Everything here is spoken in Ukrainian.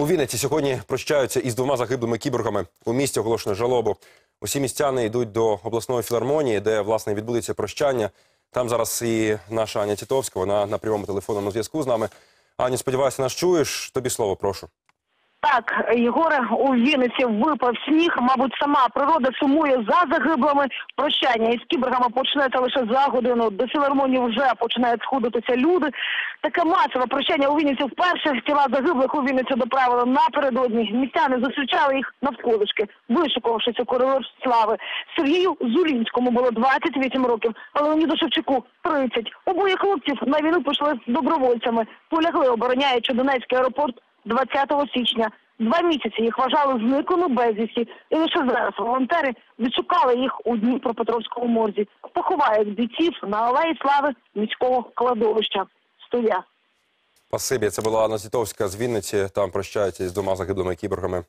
У Вінниці сьогодні прощаються із двома загиблими кіборгами. У місті оголошено жалобу. Усі містяни йдуть до обласної філармонії, де власне відбудеться прощання. Там зараз і наша Аня Тітовська. Вона на прямому телефонному зв'язку з нами. Аня, сподіваюся, нас чуєш. Тобі слово, прошу. Так, Єгоре, у Вінниці випав сніг. Мабуть, сама природа сумує за загиблими. Прощання із кіборгами почнеться лише за годину. До філармонії вже починають сходитися люди. Таке масове прощання у Вінниці вперше. Тіла загиблих у Вінниці доправили напередодні. Містяни зустрічали їх навколишки, вишукувавшись у коридор слави. Сергію Зулінському було 28 років, а Леоніду Шевчуку 30. Обоє хлопців на війну пішли добровольцями. Полягли, обороняючи Донецький аеропорт 20 січня. Два місяці їх вважали зниклими безвісті, і лише зараз волонтери відшукали їх у Дніпропетровському морзі. Поховають бійців на алеї слави міського кладовища. Студія. Спасибі. Це була Анна Зітовська з Вінниці. Там прощаються із двома загиблими кіборгами.